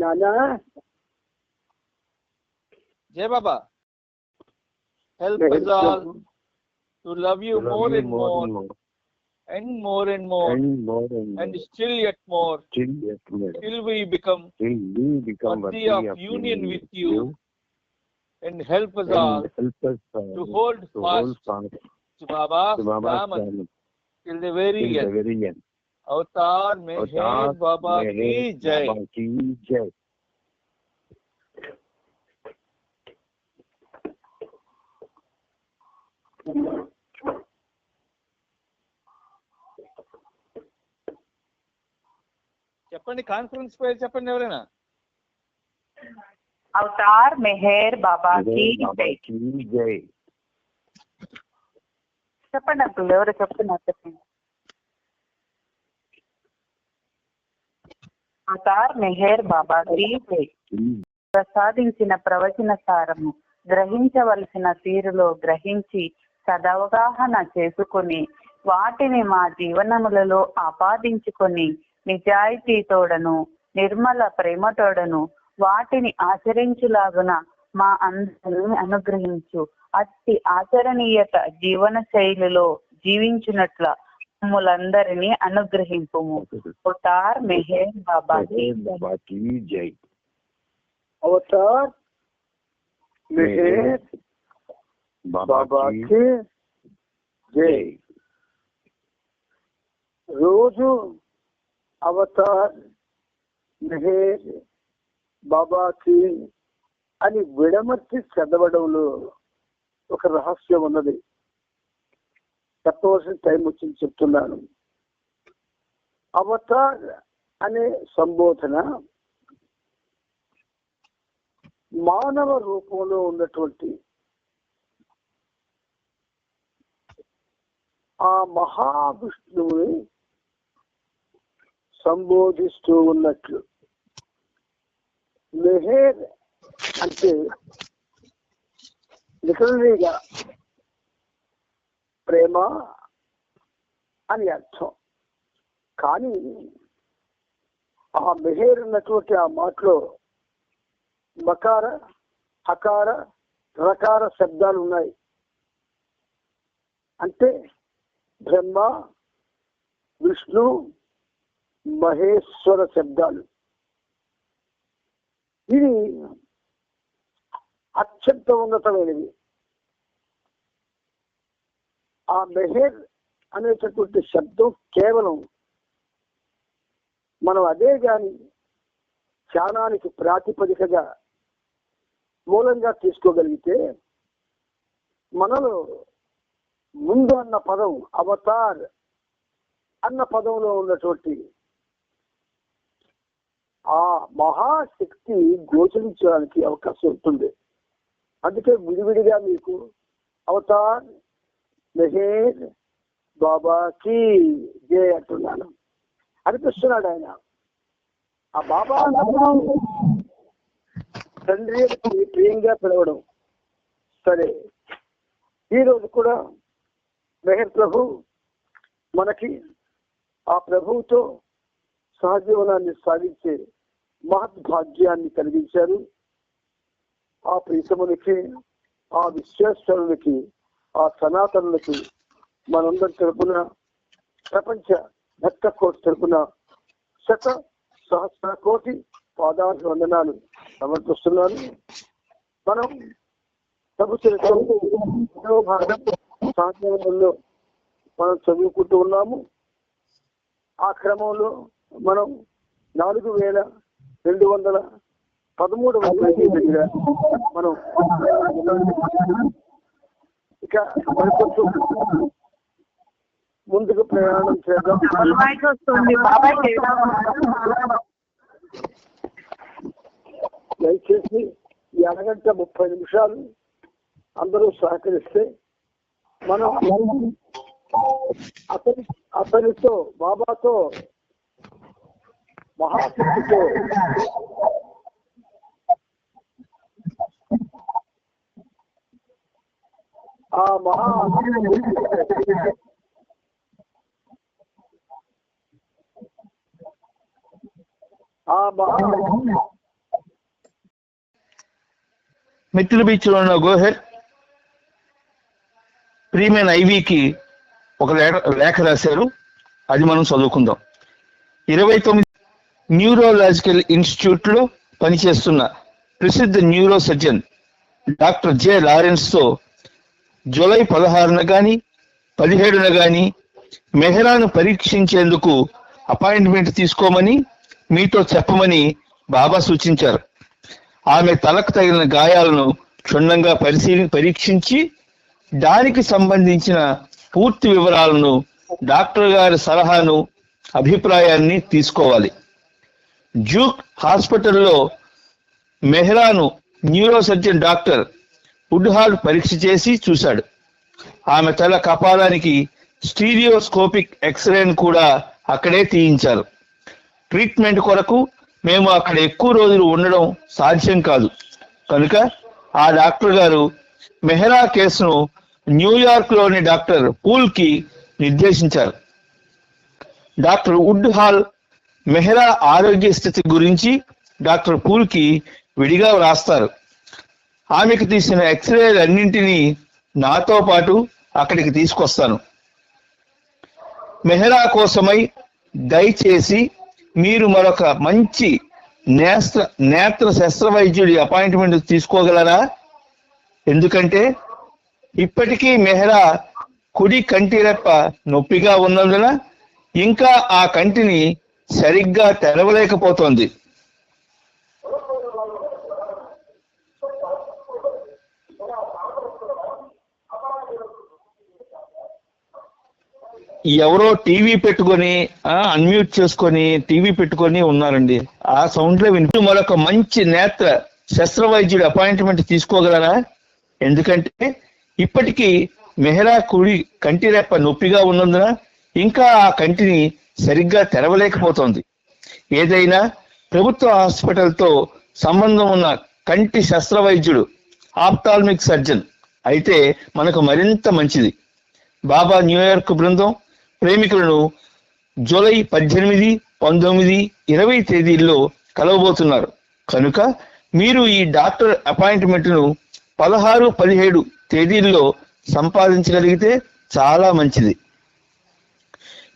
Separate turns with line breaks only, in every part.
নানা
Jai Baba, help us all to love you, love more, you and more, and more, and more
and more, and more
and
more,
still yet more,
still yet more,
till we become,
till we become
worthy
of,
of union with you, you, and help us
and all help us,
to hold
to fast, hold
fast to
Baba,
till the very
till
end.
The very end.
Avatar Meher
Avatar
Baba
Meher
ki jai.
Baba ki jai.
చెప్పండి conference పేరు చెప్పండి ఎవరైనా
अवतार मेहर बाबा की
Meher Baba
जय
ki jai.
చెప్పండి uncle ఎవరు చెప్తున్నారు చెప్పండి అవతార్ మెహర్ బాబా ప్రసాదించిన ప్రవచన సారము గ్రహించవలసిన తీరులో గ్రహించి సదవగాహన చేసుకుని వాటిని మా జీవనములలో ఆపాదించుకొని నిజాయితీతోడను నిర్మల ప్రేమతోడను వాటిని ఆచరించులాగున మా అందరిని అనుగ్రహించు. అట్టి ఆచరణీయత జీవన శైలిలో జీవించినట్ల మమ్ములందరినీ అనుగ్రహింపుము. ఉతార్ మెహర్ బాబా
jai.
అవతార్ మెహర్ బాబా జై. రోజు అవతార్ మెహర్ బాబాకి అని విడమర్చి చదవడంలో ఒక రహస్యం ఉన్నది. చెప్పవలసిన టైం వచ్చింది చెప్తున్నాను. అవతార్ అనే సంబోధన మానవ రూపంలో ఉన్నటువంటి ఆ మహావిష్ణువుని సంబోధిస్తూ ఉన్నట్లు. మెహేర్ అంటే లిటరలీగా ప్రేమ అని అర్థం. కానీ ఆ మెహేర్ ఉన్నటువంటి ఆ మాటలో మకార హకార రకార శబ్దాలు ఉన్నాయి. అంటే బ్రహ్మ విష్ణు మహేశ్వర శబ్దాలు. ఇది అత్యంత ఉన్నతమైనవి. ఆ మెహర్ అనేటటువంటి శబ్దం కేవలం మనం అదే గాని ధ్యానానికి ప్రాతిపదికగా మూలంగా తీసుకోగలిగితే మనలో ముందు అన్న పదం అవతార్ అన్న పదంలో ఉన్నటువంటి ఆ మహాశక్తి గోచరించడానికి అవకాశం ఉంటుంది. అందుకే విడివిడిగా మీకు అవతార్ మెహేర్ బాబాకి జే అంటున్నాను అనిపిస్తున్నాడు ఆయన. ఆ బాబా అన్నప్పుడు తండ్రి ప్రియంగా పిలవడం. సరే. ఈ రోజు కూడా మెహర్ ప్రభు మనకి ఆ ప్రభువుతో సహజీవనాన్ని సాగించే మహద్భాగ్యాన్ని కలిగించారు. ఆ ప్రీతమునికి ఆ విశ్వేశ్వరునికి ఆ సనాతనులకి మనందరి తరపున ప్రపంచ భక్త కోటి తరపున శత సహస్ర కోటి పాదార్థ వందనాలు సమర్పిస్తున్నాను. మనం ప్రభు చరిత్ర భాగం మనం చదువుకుంటూ ఉన్నాము. ఆ క్రమంలో మనం నాలుగు వేల రెండు వందల పదమూడవ పేజీ దగ్గర మనం ఇక మరికొంచెం ముందుకు ప్రయాణం చేద్దాం. దయచేసి ఈ అరగంట ముప్పై నిమిషాలు అందరూ సహకరిస్తే మనం అతని అతనితో బాబాతో మహాశక్తితో ఆ మహా ఆ మహా
మిత్రుల బీచ్లో ఉన్న గోహెర్ ప్రీమియన్ ఐవీకి ఒక లేఖ లేఖ రాశారు. అది మనం చదువుకుందాం. ఇరవై తొమ్మిది న్యూరోలాజికల్ ఇన్స్టిట్యూట్లో పనిచేస్తున్న ప్రసిద్ధ న్యూరో సర్జన్ డాక్టర్ జె లారెన్స్తో జూలై పదహారున కానీ పదిహేడున కానీ మెహరాను పరీక్షించేందుకు అపాయింట్మెంట్ తీసుకోమని మీతో చెప్పమని బాబా సూచించారు. ఆమె తలకు తగిలిన గాయాలను క్షుణ్ణంగా పరిశీలి పరీక్షించి దానికి సంబంధించిన పూర్తి వివరాలను డాక్టర్ గారి సలహాను అభిప్రాయాన్ని తీసుకోవాలి. జూక్ హాస్పిటల్లో మెహ్రాను న్యూరోసర్జన్ డాక్టర్ వుడ్హాల్ పరీక్ష చేసి చూశాడు. ఆమె తల కపాలానికి స్టీరియోస్కోపిక్ ఎక్స్రేను కూడా అక్కడే తీయించారు. ట్రీట్మెంట్ కొరకు మేము అక్కడ ఎక్కువ రోజులు ఉండడం సాధ్యం కాదు. కనుక ఆ డాక్టర్ గారు మెహ్రా కేసును న్యూయార్క్లోని డాక్టర్ పూల్కి నిర్దేశించారు. డాక్టర్ వుడ్ హాల్ మెహ్రా ఆరోగ్య స్థితి గురించి డాక్టర్ పూల్కి విడిగా వ్రాస్తారు. ఆమెకు తీసిన ఎక్స్రేలన్నింటినీ నాతో పాటు అక్కడికి తీసుకొస్తాను. మెహరా కోసమై దయచేసి మీరు మరొక మంచి నేత్ర నేత్ర శస్త్రవైద్యుడి అపాయింట్మెంట్ తీసుకోగలరా? ఎందుకంటే ఇప్పటికీ మెహరా కుడి కంటి రెప్ప నొప్పిగా ఉన్నందున ఇంకా ఆ కంటిని సరిగ్గా తెరవలేకపోతోంది. ఎవరో టీవీ పెట్టుకొని అన్మ్యూట్ చేసుకొని టీవీ పెట్టుకొని ఉన్నారండి. ఆ సౌండ్లో వినిపి మరొక మంచి నేత్ర శస్త్రవైద్యుడు అపాయింట్మెంట్ తీసుకోగలరా? ఎందుకంటే ఇప్పటికీ మెహరా కుడి కంటి రెప్ప నొప్పిగా ఉన్నందున ఇంకా ఆ కంటిని సరిగ్గా తెరవలేకపోతోంది. ఏదైనా ప్రభుత్వ హాస్పిటల్తో సంబంధం ఉన్న కంటి శస్త్రవైద్యుడు ఆప్టాల్మిక్ సర్జన్ అయితే మనకు మరింత మంచిది. బాబా న్యూయార్క్ బృందం ప్రేమికులను జూలై పద్దెనిమిది పంతొమ్మిది ఇరవై తేదీల్లో కలవబోతున్నారు. కనుక మీరు ఈ డాక్టర్ అపాయింట్మెంట్ను పదహారు పదిహేడు తేదీల్లో సంపాదించగలిగితే చాలా మంచిది.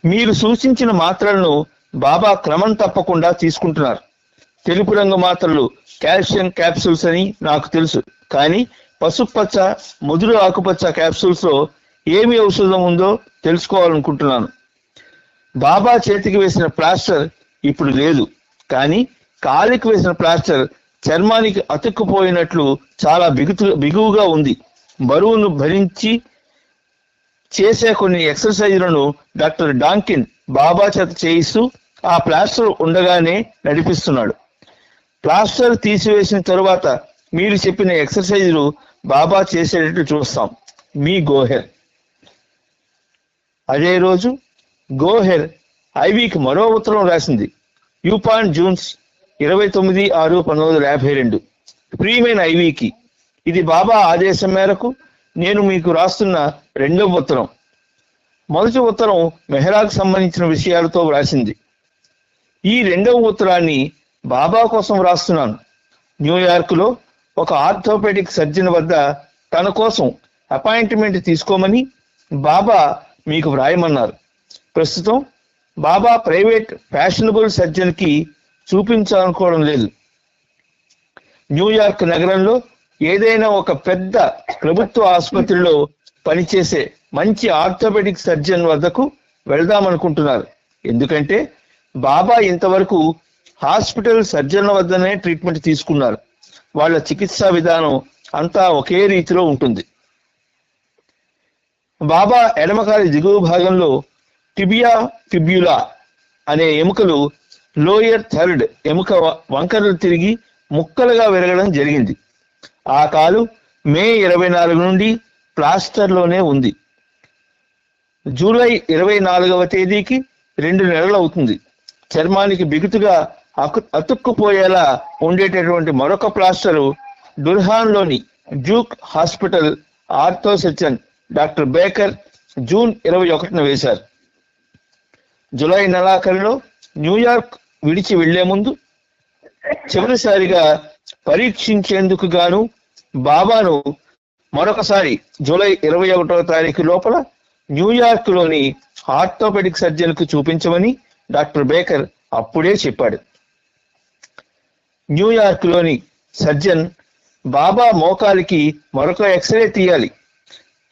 మీరు సూచించిన మాత్రలను బాబా క్రమం తప్పకుండా తీసుకుంటున్నారు. తెలుపు రంగు మాత్రలు కాల్షియం క్యాప్సూల్స్ అని నాకు తెలుసు. కానీ పసుపుపచ్చ ముదురు ఆకుపచ్చ క్యాప్సూల్స్లో ఏమి ఔషధం ఉందో తెలుసుకోవాలనుకుంటున్నాను. బాబా చేతికి వేసిన ప్లాస్టర్ ఇప్పుడు లేదు. కానీ కాలికి వేసిన ప్లాస్టర్ చర్మానికి అతుక్కుపోయినట్లు చాలా బిగుతు బిగువుగా ఉంది. బరువును భరించి చేసే కొన్ని ఎక్సర్సైజ్లను డాక్టర్ డాంకిన్ బాబా చేత చేయిస్తూ ఆ ప్లాస్టర్ ఉండగానే నడిపిస్తున్నాడు. ప్లాస్టర్ తీసివేసిన తరువాత మీరు చెప్పిన ఎక్సర్సైజ్లు బాబా చేసేటట్టు చూస్తాం. మీ గోహెర్ అదే రోజు గోహెర్ ఐవీకి మరో ఉత్తరం రాసింది. యూపాన్ జూన్స్ ఇరవై తొమ్మిది ఆరు పంతొమ్మిది వందల యాభై రెండు. ప్రియమైన ఐవీకి ఇది బాబా ఆదేశం మేరకు నేను మీకు రాస్తున్న రెండవ ఉత్తరం. మొదటి ఉత్తరం మెహరాకు సంబంధించిన విషయాలతో వ్రాసింది ఈ రెండవ ఉత్తరాన్ని బాబా కోసం వ్రాస్తున్నాను న్యూయార్క్లో ఒక ఆర్థోపెడిక్ సర్జన్ వద్ద తన కోసం అపాయింట్మెంట్ తీసుకోమని బాబా మీకు వ్రాయమన్నారు. ప్రస్తుతం బాబా ప్రైవేట్ ఫ్యాషనబుల్ సర్జన్కి చూపించాలనుకోవడం లేదు. న్యూయార్క్ నగరంలో ఏదైనా ఒక పెద్ద ప్రభుత్వ ఆసుపత్రిలో పనిచేసే మంచి ఆర్థోపెడిక్ సర్జన్ వద్దకు వెళ్దామనుకుంటున్నారు. ఎందుకంటే బాబా ఇంతవరకు హాస్పిటల్ సర్జన్ల వద్దనే ట్రీట్మెంట్ తీసుకున్నారు. వాళ్ళ చికిత్సా విధానం అంతా ఒకే రీతిలో ఉంటుంది. బాబా ఎడమకాలి దిగువ భాగంలో టిబియా ఫిబ్యులా అనే ఎముకలు లోయర్ థర్డ్ ఎముక వ- వంకరలు తిరిగి ముక్కలుగా విరగడం జరిగింది. ఆ కాలు మే ఇరవై నాలుగు నుండి ప్లాస్టర్లోనే ఉంది. జూలై ఇరవై నాలుగవ తేదీకి రెండు నెలలు అవుతుంది. చర్మానికి బిగుతుగా అకు- అతుక్కుపోయేలా ఉండేటటువంటి మరొక ప్లాస్టరు డుర్హాన్లోని జూక్ హాస్పిటల్ ఆర్థోసెచన్ డాక్టర్ బేకర్ జూన్ ఇరవై ఒకటిన వేశారు. జూలై నెలాఖరులో న్యూయార్క్ విడిచి వెళ్ళే ముందు చివరిసారిగా పరీక్షించేందుకు గాను బాబాను మరొకసారి జూలై ఇరవై ఒకటవ తారీఖు లోపల న్యూయార్క్లోని ఆర్థోపెడిక్ సర్జన్కు చూపించమని డాక్టర్ బేకర్ అప్పుడే చెప్పాడు. న్యూయార్క్లోని సర్జన్ బాబా మోకాలికి మరొక ఎక్స్రే తీయాలి.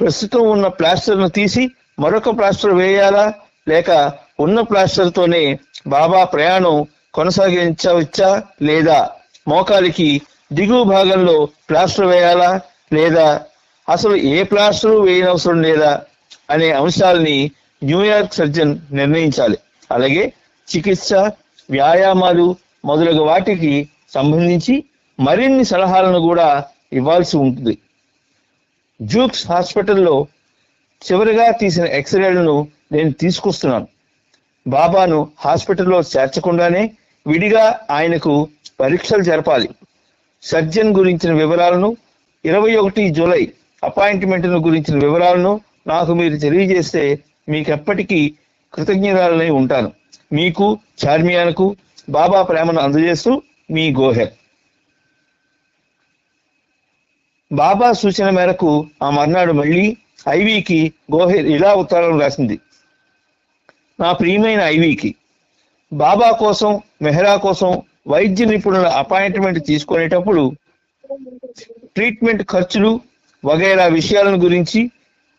ప్రస్తుతం ఉన్న ప్లాస్టర్ను తీసి మరొక ప్లాస్టర్ వేయాలా? లేక ఉన్న ప్లాస్టర్తోనే బాబా ప్రయాణం కొనసాగించవచ్చా లేదా? మోకాలికి దిగువ భాగంలో ప్లాస్టర్ వేయాలా లేదా? అసలు ఏ ప్లాస్టర్ వేయనవసరం లేదా? అనే అంశాలని న్యూయార్క్ సర్జన్ నిర్ణయించాలి. అలాగే చికిత్స వ్యాయామాలు మొదలగు వాటికి సంబంధించి మరిన్ని సలహాలను కూడా ఇవ్వాల్సి ఉంటుంది. జూక్స్ హాస్పిటల్లో చివరిగా తీసిన ఎక్స్రేలను నేను తీసుకొస్తున్నాను. బాబాను హాస్పిటల్లో చేర్చకుండానే విడిగా ఆయనకు పరీక్షలు జరపాలి. సర్జన్ గురించిన వివరాలను ఇరవై ఒకటి జూలై అపాయింట్మెంట్ను గురించిన వివరాలను నాకు మీరు తెలియజేస్తే మీకు ఎప్పటికీ కృతజ్ఞతలై ఉంటాను. మీకు చార్మియాలకు బాబా ప్రేమను అందజేస్తూ మీ గోహెర్ బాబా సూచన మేరకు ఆ మర్నాడు మళ్ళీ ఐవీకి గోహెర్ ఇలా ఉత్తరం రాసింది. నా ప్రియమైన ఐవీకి బాబా కోసం మెహ్రా కోసం వైద్య నిపుణుల అపాయింట్మెంట్ తీసుకునేటప్పుడు ట్రీట్మెంట్ ఖర్చులు వగైరా విషయాలను గురించి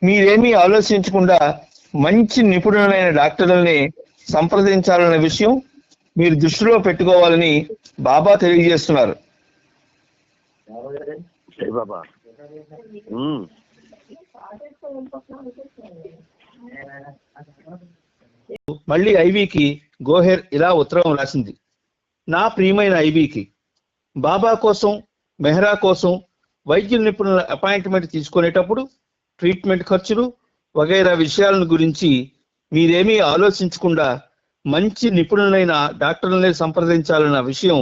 మీరేమీ ఆలోచించకుండా మంచి నిపుణులైన డాక్టర్లనే సంప్రదించాలన్న విషయం మీరు దృష్టిలో పెట్టుకోవాలని బాబా తెలియజేస్తున్నారు.
జై బాబా?
మళ్ళీ ఐవీకి గోహెర్ ఇలా ఉత్తరం రాసింది. నా ప్రియమైన ఐవీకి బాబా కోసం మెహ్రా కోసం వైద్య నిపుణుల అపాయింట్మెంట్ తీసుకునేటప్పుడు ట్రీట్మెంట్ ఖర్చులు వగైరా విషయాలను గురించి మీరేమీ ఆలోచించకుండా మంచి నిపుణులైన డాక్టర్లనే సంప్రదించాలన్న విషయం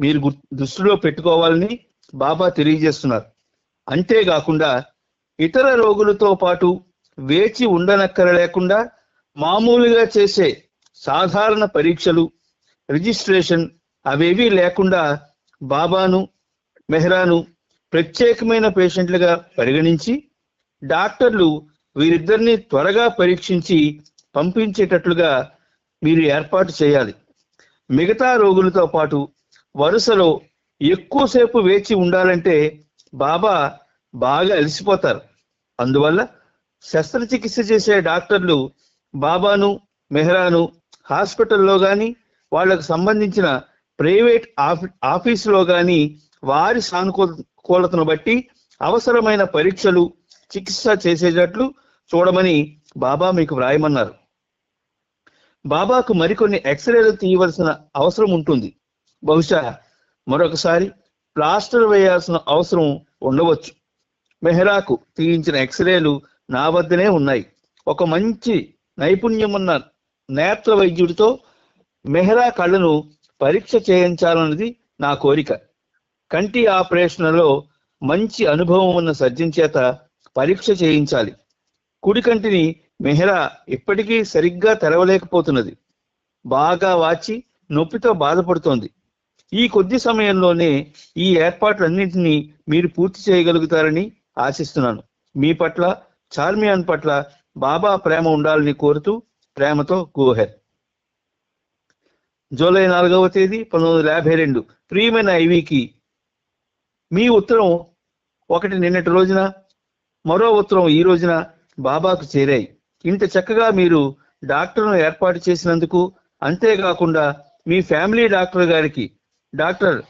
మీరు దృష్టిలో పెట్టుకోవాలని బాబా తెలియజేస్తున్నారు. అంతేకాకుండా ఇతర రోగులతో పాటు వేచి ఉండనక్కర లేకుండా మామూలుగా చేసే సాధారణ పరీక్షలు రిజిస్ట్రేషన్ అవేవీ లేకుండా బాబాను మెహ్రాను ప్రత్యేకమైన పేషెంట్లుగా పరిగణించి డాక్టర్లు వీరిద్దరిని త్వరగా పరీక్షించి పంపించేటట్లుగా మీరు ఏర్పాటు చేయాలి. మిగతా రోగులతో పాటు వరుసలో ఎక్కువసేపు వేచి ఉండాలంటే బాబా బాగా అలసిపోతారు. అందువల్ల శస్త్రచికిత్స చేసే డాక్టర్లు బాబాను మెహ్రాను హాస్పిటల్లో కానీ వాళ్ళకు సంబంధించిన ప్రైవేట్ ఆఫీ ఆఫీసులో కానీ వారి సానుకూలతను బట్టి అవసరమైన పరీక్షలు చికిత్స చేసేటట్లు చూడమని బాబా మీకు వ్రాయమన్నారు. బాబాకు మరికొన్ని ఎక్స్రేలు తీయవలసిన అవసరం ఉంటుంది. బహుశా మరొకసారి ప్లాస్టర్ వేయాల్సిన అవసరం ఉండవచ్చు. మెహ్రాకు తీయించిన ఎక్స్రేలు నా వద్దనే ఉన్నాయి. ఒక మంచి నైపుణ్యం ఉన్న నేత్ర వైద్యుడితో మెహ్రా కళ్ళను పరీక్ష చేయించాలన్నది నా కోరిక. కంటి ఆపరేషన్లో మంచి అనుభవం ఉన్న సర్జన్ చేత పరీక్ష చేయించాలి. కుడి కంటిని మెహ్రా ఇప్పటికీ సరిగ్గా తెరవలేకపోతున్నది. బాగా వాచి నొప్పితో బాధపడుతోంది. ఈ కొద్ది సమయంలోనే ఈ ఏర్పాట్లన్నింటినీ మీరు పూర్తి చేయగలుగుతారని ఆశిస్తున్నాను. మీ పట్ల చార్మియాన్ పట్ల బాబా ప్రేమ ఉండాలని కోరుతూ ప్రేమతో గోహెర్. జూలై నాలుగవ తేదీ పంతొమ్మిది వందల యాభై రెండు. ప్రియమైన ఐవికి మీ ఉత్తరం ఒకటి నిన్నటి రోజున మరో ఉత్తరం ఈ రోజున బాబాకు చేరాయి. ఇంత చక్కగా మీరు డాక్టర్ను ఏర్పాటు చేసినందుకు అంతేకాకుండా మీ ఫ్యామిలీ డాక్టర్ గారికి డాక్టర్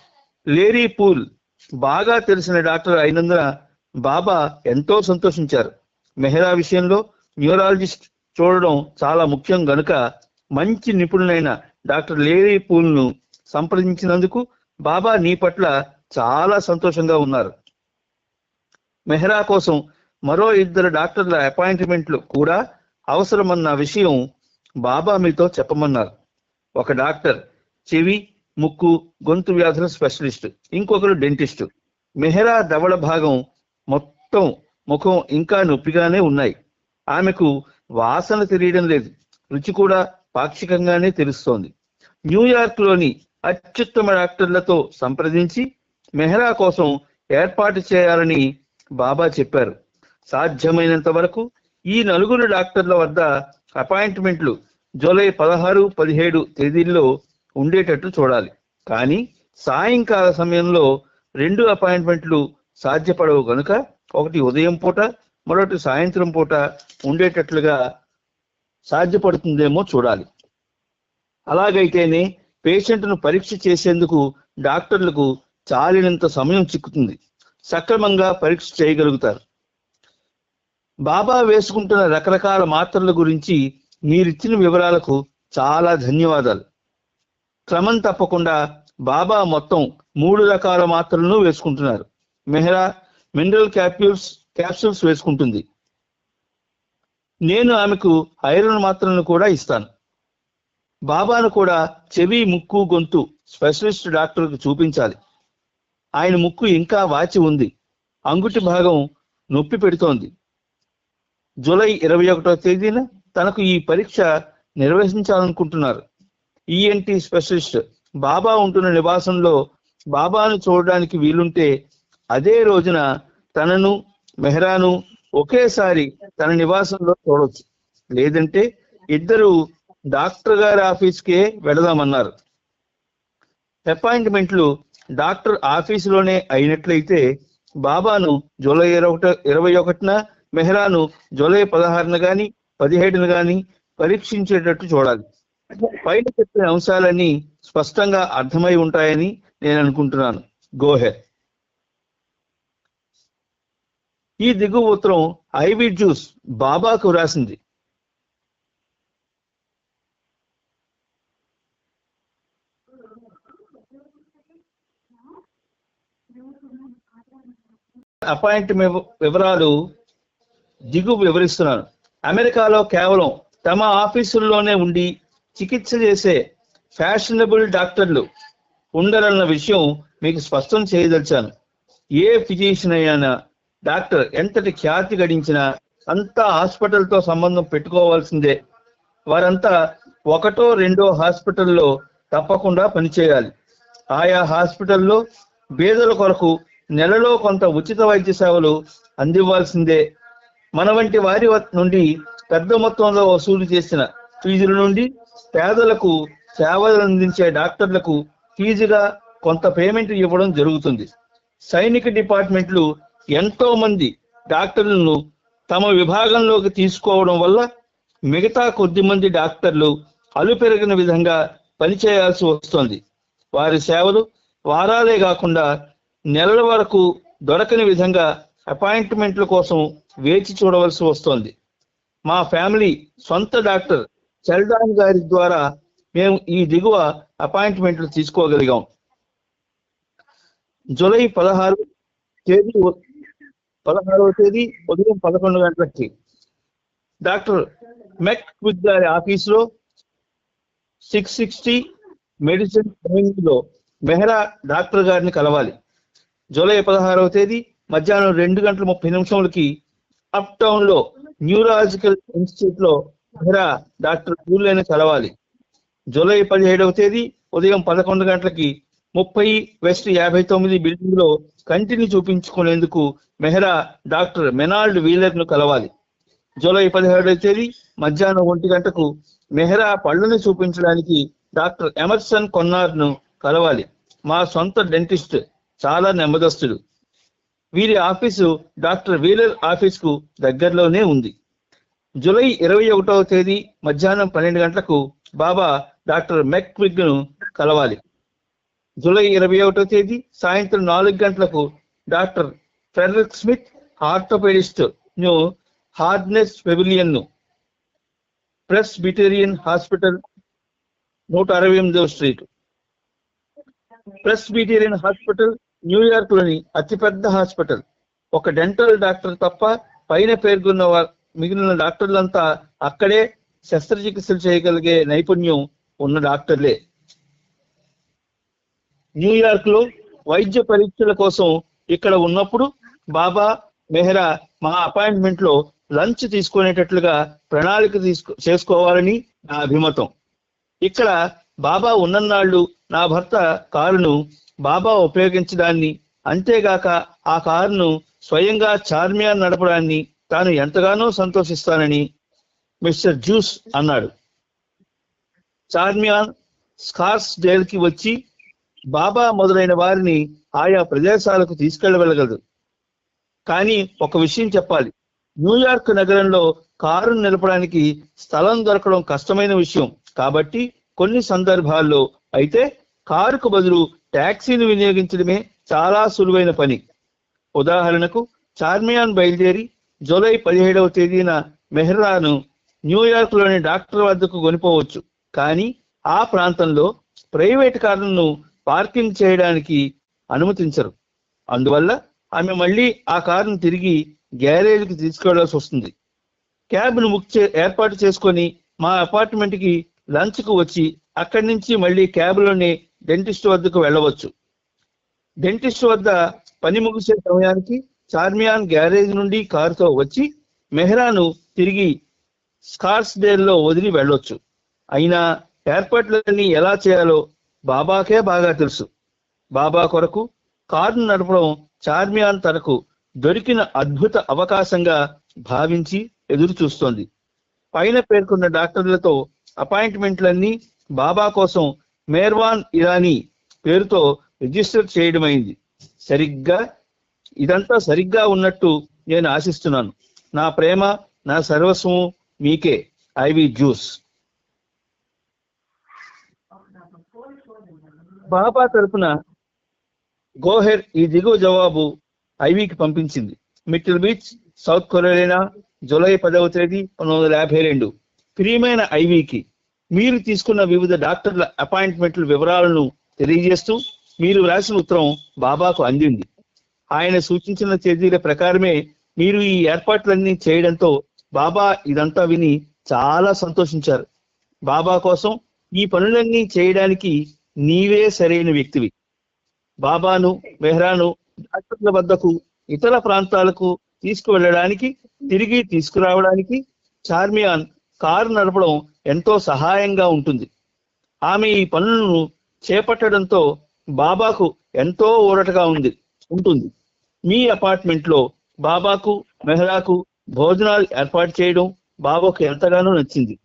లేరీ పూల్ బాగా తెలిసిన డాక్టర్ అయినందున బాబా ఎంతో సంతోషించారు. మెహ్రా విషయంలో న్యూరాలజిస్ట్ చూడడం చాలా ముఖ్యం గనుక మంచి నిపుణులైన డాక్టర్ లేరీ పూల్ను సంప్రదించినందుకు బాబా నీ పట్ల చాలా సంతోషంగా ఉన్నారు. మెహ్రా కోసం మరో ఇద్దరు డాక్టర్ల అపాయింట్మెంట్లు కూడా అవసరమన్న విషయం బాబా మీతో చెప్పమన్నారు. ఒక డాక్టర్ చెవి ముక్కు గొంతు వ్యాధుల స్పెషలిస్ట్. ఇంకొకరు డెంటిస్ట్. మెహ్రా దవళ భాగం మొత్తం ముఖం ఇంకా నొప్పిగానే ఉన్నాయి. ఆమెకు వాసన తెలియడం లేదు. రుచి కూడా పాక్షికంగానే తెలుస్తోంది. న్యూయార్క్లోని అత్యుత్తమ డాక్టర్లతో సంప్రదించి మెహ్రా కోసం ఏర్పాటు చేయాలని బాబా చెప్పారు. సాధ్యమైనంత వరకు ఈ నలుగురు డాక్టర్ల వద్ద అపాయింట్మెంట్లు జూలై పదహారు పదిహేడు తేదీల్లో ఉండేటట్టు చూడాలి. కానీ సాయంకాల సమయంలో రెండు అపాయింట్మెంట్లు సాధ్యపడవు కనుక ఒకటి ఉదయం పూట మరొకటి సాయంత్రం పూట ఉండేటట్లుగా సాధ్యపడుతుందేమో చూడాలి. అలాగైతేనే పేషెంట్ను పరీక్ష చేసేందుకు డాక్టర్లకు చాలినంత సమయం చిక్కుతుంది. సక్రమంగా పరీక్ష చేయగలుగుతారు. బాబా వేసుకుంటున్న రకరకాల మాత్రల గురించి మీరిచ్చిన వివరాలకు చాలా ధన్యవాదాలు. క్రమం తప్పకుండా బాబా మొత్తం మూడు రకాల మాత్రలను వేసుకుంటున్నారు. మెహ్రా మినరల్ క్యాప్యూల్స్ క్యాప్సూల్స్ వేసుకుంటుంది. నేను ఆమెకు ఐరన్ మాత్రలను కూడా ఇస్తాను. బాబాను కూడా చెవి ముక్కు గొంతు స్పెషలిస్ట్ డాక్టర్కు చూపించాలి. ఆయన ముక్కు ఇంకా వాచి ఉంది. అంగుటి భాగం నొప్పి పెడుతోంది. జూలై ఇరవై ఒకటో తేదీన తనకు ఈ పరీక్ష నిర్వహించాలనుకుంటున్నారు. ఈఎన్టి స్పెషలిస్ట్ బాబా ఉంటున్న నివాసంలో బాబాను చూడడానికి వీలుంటే అదే రోజున తనను మెహ్రాను ఒకేసారి తన నివాసంలో చూడొచ్చు. లేదంటే ఇద్దరు డాక్టర్ గారి ఆఫీస్కే వెళదామన్నారు. అపాయింట్మెంట్లు డాక్టర్ ఆఫీసులోనే అయినట్లయితే బాబాను జూలై ఇరవై ఇరవై ఒకటిన మెహ్రాను జూలై పదహారున గాని పదిహేడున గాని పరీక్షించేటట్టు చూడాలి. పైన చెప్పిన అంశాలన్నీ స్పష్టంగా అర్థమై ఉంటాయని నేను అనుకుంటున్నాను. గోహెర్ ఈ దిగువ ఉత్తరం ఐవి జ్యూస్ బాబాకు రాసింది. అపాయింట్మెంట్ వివరాలు దిగు వివరిస్తున్నాను. అమెరికాలో కేవలం తమ ఆఫీసుల్లోనే ఉండి చికిత్స చేసే ఫ్యాషనబుల్ డాక్టర్లు ఉండరన్న విషయం మీకు స్పష్టం చేయదలిచాను. ఏ ఫిజిషియన్ అయినా డాక్టర్ ఎంతటి ఖ్యాతి గడించినా అంతా హాస్పిటల్తో సంబంధం పెట్టుకోవాల్సిందే. వారంతా ఒకటో రెండో హాస్పిటల్లో తప్పకుండా పనిచేయాలి. ఆయా హాస్పిటల్లో బేదల కొరకు నెలలో కొంత ఉచిత వైద్య సేవలు అందివ్వాల్సిందే. మన వంటి వారి నుండి పెద్ద మొత్తంలో వసూలు చేసిన ఫీజుల నుండి పేదలకు సేవలు అందించే డాక్టర్లకు ఫీజుగా కొంత పేమెంట్ ఇవ్వడం జరుగుతుంది. సైనిక డిపార్ట్మెంట్లు ఎంతో మంది డాక్టర్లను తమ విభాగంలోకి తీసుకోవడం వల్ల మిగతా కొద్ది మంది డాక్టర్లు అలుపెరిగిన విధంగా పనిచేయాల్సి వస్తుంది. వారి సేవలు వారాలే కాకుండా నెలల వరకు దొరకని విధంగా అపాయింట్మెంట్ల కోసం వేచి చూడవలసి వస్తోంది. మా ఫ్యామిలీ సొంత డాక్టర్ చల్డాన్ గారి ద్వారా మేము ఈ దిగువ అపాయింట్మెంట్లు తీసుకోగలిగాం. జూలై పదహారు తేదీ పదహారవ తేదీ ఉదయం పదకొండు గంటలకి. డాక్టర్ మెక్ క్విక్ గారి ఆఫీసులో సిక్స్ సిక్స్టీ మెడిసిన్లో మెహ్రా డాక్టర్ గారిని కలవాలి. జూలై పదహారవ తేదీ మధ్యాహ్నం రెండు గంటల ముప్పై నిమిషములకి అప్ టౌన్లో న్యూరాలజికల్ ఇన్స్టిట్యూట్లో మెహ్రా డాక్టర్ పూలేని కలవాలి జూలై పదిహేడవ తేదీ ఉదయం పదకొండు గంటలకి ముప్పై వెస్ట్ యాభై తొమ్మిది బిల్డింగ్లో కంటిని చూపించుకునేందుకు మెహ్రా డాక్టర్ మెనాల్డ్ వీలర్ను కలవాలి. జూలై పదిహేడవ తేదీ మధ్యాహ్నం ఒంటి గంటకు మెహ్రా పళ్ళను చూపించడానికి డాక్టర్ ఎమర్సన్ కొన్నార్ను కలవాలి. మా సొంత డెంటిస్ట్ చాలా నెమ్మదస్తుడు. వీరి ఆఫీసు డాక్టర్ వీలర్ ఆఫీస్కు దగ్గరలోనే ఉంది. జూలై ఇరవై ఒకటవ తేదీ మధ్యాహ్నం పన్నెండు గంటలకు బాబా డాక్టర్ మెక్ను కలవాలి. జూలై ఇరవై ఒకటో తేదీ సాయంత్రం నాలుగు గంటలకు డాక్టర్ ఫెడరిక్ స్మిత్ ఆర్థోపెడిస్ట్ను హార్డ్నెస్ పెవిలియన్ను ప్రెస్ బిటేరియన్ హాస్పిటల్ నూట అరవై ఎనిమిదవ స్ట్రీట్. ప్రెస్ బిటేరియన్ హాస్పిటల్ న్యూయార్క్లోని అతిపెద్ద హాస్పిటల్. ఒక డెంటల్ డాక్టర్ తప్ప పైన పేర్కొన్న మిగిలిన డాక్టర్లంతా అక్కడే శస్త్రచికిత్సలు చేయగలిగే నైపుణ్యం ఉన్న డాక్టర్లే. న్యూయార్క్లో వైద్య పరీక్షల కోసం ఇక్కడ ఉన్నప్పుడు బాబా మెహ్రా మా అపాయింట్మెంట్లో లంచ్ తీసుకునేటట్లుగా ప్రణాళిక తీసుకో చేసుకోవాలని నా అభిమతం. ఇక్కడ బాబా ఉన్ననాళ్ళు నా భర్త కారును బాబా ఉపయోగించడాన్ని అంతేగాక ఆ కారును స్వయంగా చార్మియార్ నడపడాన్ని తాను ఎంతగానో సంతోషిస్తానని మిస్టర్ జ్యూస్ అన్నాడు. చార్మియాన్ స్కార్స్ డేల్కి వచ్చి బాబా మొదలైన వారిని ఆయా ప్రదేశాలకు తీసుకెళ్ళగలగదు కానీ ఒక విషయం చెప్పాలి. న్యూయార్క్ నగరంలో కారు నిలపడానికి స్థలం దొరకడం కష్టమైన విషయం. కాబట్టి కొన్ని సందర్భాల్లో అయితే కారుకు బదులు ట్యాక్సీని వినియోగించడమే చాలా సులువైన పని. ఉదాహరణకు చార్మియాన్ బయలుదేరి జూలై పదిహేడవ తేదీన మెహ్రాను న్యూయార్క్లోని డాక్టర్ వద్దకు కొనిపోవచ్చు. కానీ ఆ ప్రాంతంలో ప్రైవేట్ కార్లను పార్కింగ్ చేయడానికి అనుమతించరు. అందువల్ల ఆమె మళ్ళీ ఆ కారును తిరిగి గ్యారేజ్కి తీసుకెళ్ళాల్సి వస్తుంది. క్యాబ్ను బుక్ చే ఏర్పాటు చేసుకొని మా అపార్ట్మెంట్కి లంచ్కు వచ్చి అక్కడి నుంచి మళ్ళీ క్యాబ్లోనే డెంటిస్ట్ వద్దకు వెళ్ళవచ్చు. డెంటిస్ట్ వద్ద పని ముగిసే సమయానికి చార్మియాన్ గ్యారేజ్ నుండి కారుతో వచ్చి మెహ్రాను తిరిగి స్కార్స్ వదిలి వెళ్ళొచ్చు. అయినా ఏర్పాట్లన్నీ ఎలా చేయాలో బాబాకే బాగా తెలుసు. బాబా కొరకు కారును నడపడం చార్మియాన్ తనకు దొరికిన అద్భుత అవకాశంగా భావించి ఎదురు చూస్తోంది పైన పేర్కొన్న డాక్టర్లతో అపాయింట్మెంట్లన్నీ బాబా కోసం మేర్వాన్ ఇరానీ పేరుతో రిజిస్టర్ చేయడమైంది. సరిగ్గా ఇదంతా సరిగ్గా ఉన్నట్టు నేను ఆశిస్తున్నాను. నా ప్రేమ నా సర్వస్వము మీకే. IV juice. బాబా తరపున గోహెర్ ఈ దిగువ జవాబు ఐవీకి పంపించింది. Myrtle Beach South Carolina July పదవ తేదీ పంతొమ్మిది వందల యాభై రెండు. ప్రియమైన ఐవీకి మీరు తీసుకున్న వివిధ డాక్టర్ల అపాయింట్మెంట్ల వివరాలను తెలియజేస్తూ మీరు వ్రాసిన ఉత్తరం బాబాకు అందింది. ఆయన సూచించిన తేదీల ప్రకారమే మీరు ఈ ఏర్పాట్లన్నీ చేయడంతో బాబా ఇదంతా విని చాలా సంతోషించారు. బాబా కోసం ఈ పనులన్నీ చేయడానికి నీవే సరైన వ్యక్తివి. బాబాను మెహ్రాను డాక్టర్ల వద్దకు ఇతర ప్రాంతాలకు తీసుకువెళ్ళడానికి తిరిగి తీసుకురావడానికి చార్మియాన్ కారు నడపడం ఎంతో సహాయంగా ఉంటుంది. ఆమె ఈ పనులను చేపట్టడంతో బాబాకు ఎంతో ఊరటగా ఉంది ఉంటుంది. మీ అపార్ట్మెంట్లో బాబాకు మెహరాకు భోజనాలు ఏర్పాటు చేయడం బాబాకు ఎంతగానో నచ్చింది.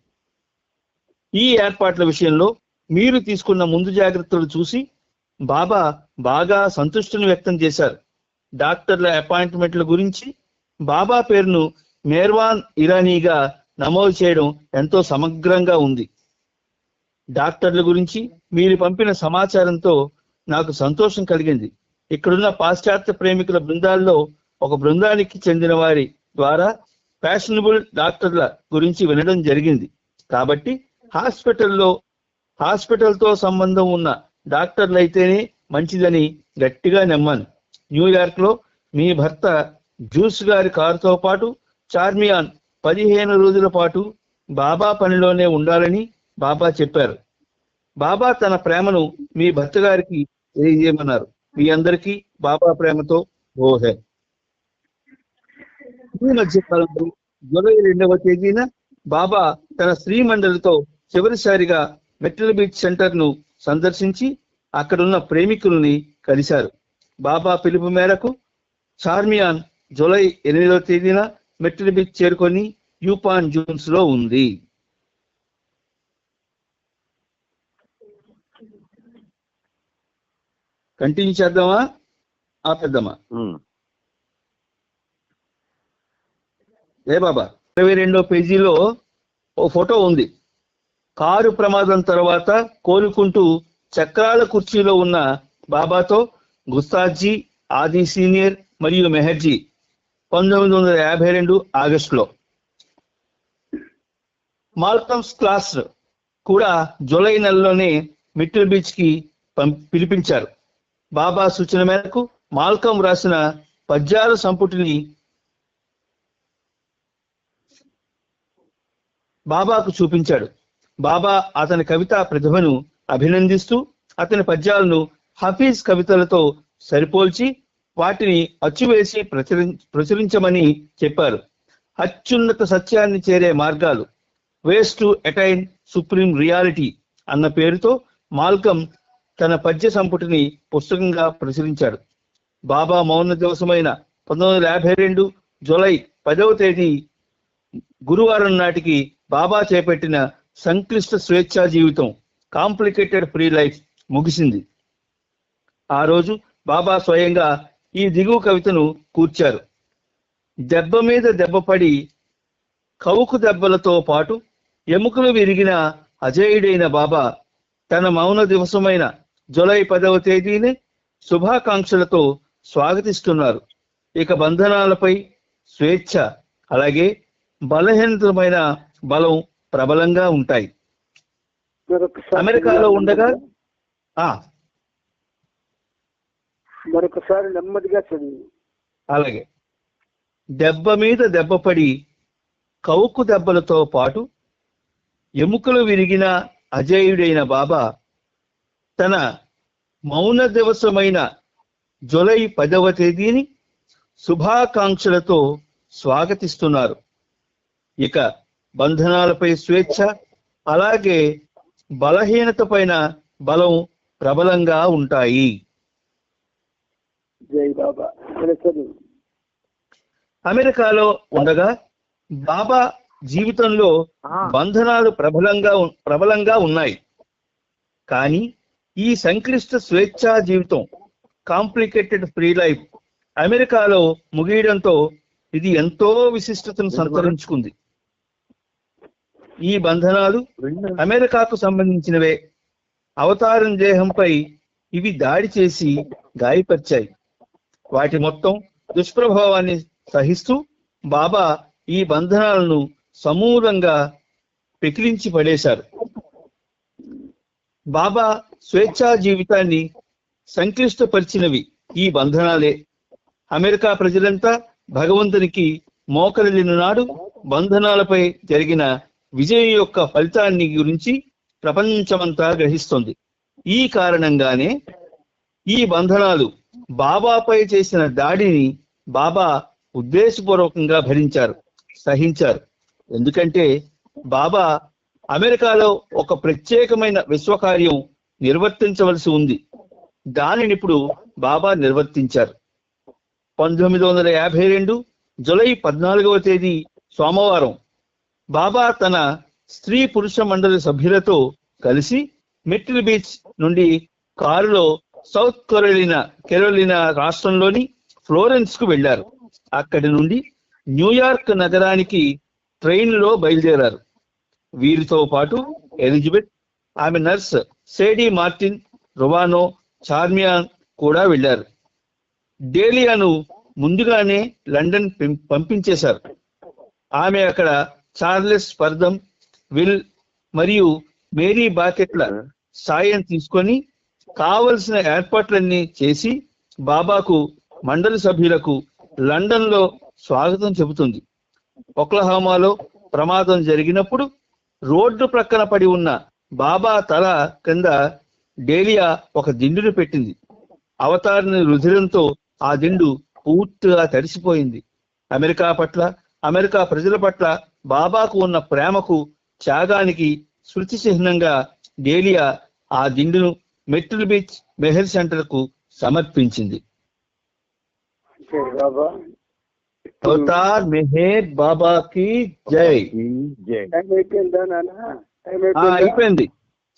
ఈ ఏర్పాట్ల విషయంలో మీరు తీసుకున్న ముందు జాగ్రత్తలు చూసి బాబా బాగా సంతుష్టిని వ్యక్తం చేశారు. డాక్టర్ల అపాయింట్మెంట్ల గురించి బాబా పేరును మేర్వాన్ ఇరానీగా నమోదు చేయడం ఎంతో సమగ్రంగా ఉంది. డాక్టర్ల గురించి మీరు పంపిన సమాచారంతో నాకు సంతోషం కలిగింది. ఇక్కడున్న పాశ్చాత్య ప్రేమికుల బృందాల్లో ఒక బృందానికి చెందిన వారి ద్వారా ఫ్యాషనబుల్ డాక్టర్ల గురించి వినడం జరిగింది. కాబట్టి హాస్పిటల్లో హాస్పిటల్తో సంబంధం ఉన్న డాక్టర్లు అయితేనే మంచిదని గట్టిగా నమ్మాను. న్యూయార్క్లో మీ భర్త జ్యూస్ గారి కారుతో పాటు చార్మియాన్ పదిహేను రోజుల పాటు బాబా పనిలోనే ఉండాలని బాబా చెప్పారు. బాబా తన ప్రేమను మీ భర్త గారికి తెలియజేయమన్నారు. మీ అందరికీ బాబా ప్రేమతో ఓహే ఈ మధ్య కాలంలో జూలై రెండవ తేదీన బాబా తన స్త్రీ మండలితో చివరిసారిగా మెటల్ బీచ్ సెంటర్ను సందర్శించి అక్కడున్న ప్రేమికుల్ని కలిశారు. బాబా పిలుపు మేరకు చార్మియాన్ జూలై ఎనిమిదవ తేదీన మెట్రిల్ బీచ్ చేరుకొని యూపాన్ జూన్స్లో ఉంది. కంటిన్యూ చేద్దామా? ఆపేద్దామా. ఏ బాబా? ఇరవై రెండో పేజీలో ఓ ఫోటో ఉంది. కారు ప్రమాదం తర్వాత కోలుకుంటూ చక్రాల కుర్చీలో ఉన్న బాబాతో గుస్తాజీ ఆది సీనియర్ మరియు మెహర్జీ పంతొమ్మిది వందల యాభై రెండు ఆగస్టులో. మాల్కమ్స్ క్లాస్ కూడా జూలై నెలలోనే మిట్టిల్ బీచ్కి పం- పిలిపించారు. బాబా సూచన మేరకు మాల్కం రాసిన పద్యాల సంపుటిని బాబాకు చూపించాడు. బాబా అతని కవితా ప్రతిభను అభినందిస్తూ అతని పద్యాలను హఫీజ్ కవితలతో సరిపోల్చి వాటిని అచ్చువేసి ప్రచురి ప్రచురించమని చెప్పారు. అత్యున్నత సత్యాన్ని చేరే మార్గాలు ways to attain supreme reality అన్న పేరుతో మాల్కం తన పద్య సంపుటిని పుస్తకంగా ప్రచురించాడు. బాబా మౌన దివసమైన పంతొమ్మిది వందల యాభై రెండు జూలై పదవ తేదీ గురువారం నాటికి బాబా చేపట్టిన సంక్లిష్ట స్వేచ్ఛా జీవితం కాంప్లికేటెడ్ ఫ్రీ లైఫ్ ముగిసింది. ఆ రోజు బాబా స్వయంగా ఈ దిగువ కవితను కూర్చారు. దెబ్బ మీద దెబ్బ పడి కవుకు దెబ్బలతో పాటు ఎముకలు విరిగిన అజేయుడైన బాబా తన మౌన దివసమైన జూలై పదవ తేదీని శుభాకాంక్షలతో స్వాగతిస్తున్నారు. ఇక బంధనాలపై స్వేచ్ఛ అలాగే బలహీనతమైన బలం ప్రబలంగా ఉంటాయి. అమెరికాలో ఉండగా ఆ.
మరొకసారి నెమ్మదిగా చదివి.
అలాగే. దెబ్బ మీద దెబ్బ పడి కవుకు దెబ్బలతో పాటు ఎముకలు విరిగిన అజేయుడైన బాబా తన మౌన దివసమైన జులై పదవ తేదీని శుభాకాంక్షలతో స్వాగతిస్తున్నారు. ఇక బంధనాలపై స్వేచ్ఛ అలాగే బలహీనత పైన బలం ప్రబలంగా ఉంటాయి. అమెరికాలో ఉండగా బాబా జీవితంలో బంధనాలు ప్రబలంగా ప్రబలంగా ఉన్నాయి. కానీ ఈ సంక్లిష్ట స్వేచ్ఛా జీవితం కాంప్లికేటెడ్ ఫ్రీ లైఫ్ అమెరికాలో ముగియడంతో ఇది ఎంతో విశిష్టతను సంతరించుకుంది. ఈ బంధనాలు అమెరికాకు సంబంధించినవే. అవతారం దేహంపై ఇవి దాడి చేసి గాయపరిచాయి. వాటి మొత్తం దుష్ప్రభావాన్ని సహిస్తూ బాబా ఈ బంధనాలను సమూలంగా పెకిలించి పడేశారు. బాబా స్వేచ్ఛా జీవితాన్ని సంక్లిష్టపరిచినవి ఈ బంధనాలే. అమెరికా ప్రజలంతా భగవంతునికి మోకరిల్లిన నాడు బంధనాలపై జరిగిన విజయం యొక్క ఫలితాన్ని గురించి ప్రపంచమంతా గ్రహిస్తుంది. ఈ కారణంగానే ఈ బంధనాలు బాబాపై చేసిన దాడిని బాబా ఉద్దేశపూర్వకంగా భరించారు సహించారు. ఎందుకంటే బాబా అమెరికాలో ఒక ప్రత్యేకమైన విశ్వకార్యం నిర్వర్తించవలసి ఉంది. దానిని ఇప్పుడు బాబా నిర్వర్తించారు. పంతొమ్మిది వందల యాభై రెండు జులై పద్నాలుగవ తేదీ సోమవారం బాబా తన స్త్రీ పురుష మండలి సభ్యులతో కలిసి మిట్టిల్ బీచ్ నుండి కారులో సౌత్ కెరోలినా కెరోలినా రాష్ట్రంలోని ఫ్లోరెన్స్కు వెళ్ళారు అక్కడి నుండి న్యూయార్క్ నగరానికి ట్రైన్లో బయలుదేరారు. వీరితో పాటు ఎలిజబెత్ ఆమె నర్స్ సేడీ మార్టిన్ రువానో చార్మియాన్ కూడా వెళ్ళారు డేలియాను ముందుగానే లండన్ పంపించేశారు. ఆమె అక్కడ చార్లెస్ పర్దం విల్ మరియు మేరీ బాకెట్ల సాయం తీసుకొని కావలసిన ఏర్పాట్లన్నీ చేసి బాబాకు మండలి సభ్యులకు లండన్లో స్వాగతం చెబుతుంది. ఒక్లహామాలో ప్రమాదం జరిగినప్పుడు రోడ్డు ప్రక్కన పడి ఉన్న బాబా తల కింద డేలియా ఒక దిండును పెట్టింది. అవతారిని రుధిరంతో ఆ దిండు పూర్తిగా తడిసిపోయింది. అమెరికా పట్ల అమెరికా ప్రజల పట్ల బాబాకు ఉన్న ప్రేమకు త్యాగానికి శృతి చిహ్నంగా డేలియా ఆ దిండును మెట్రిల్ బీచ్ మెహర్ సెంటర్కు సమర్పించింది. అవతార్ మెహర్ బాబాకి జై.
జై.
అయిపోయిందా?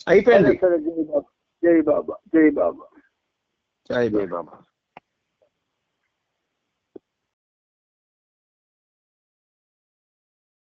అయిపోయిందా. జై బాబా. జై బాబా.
జై బాబా.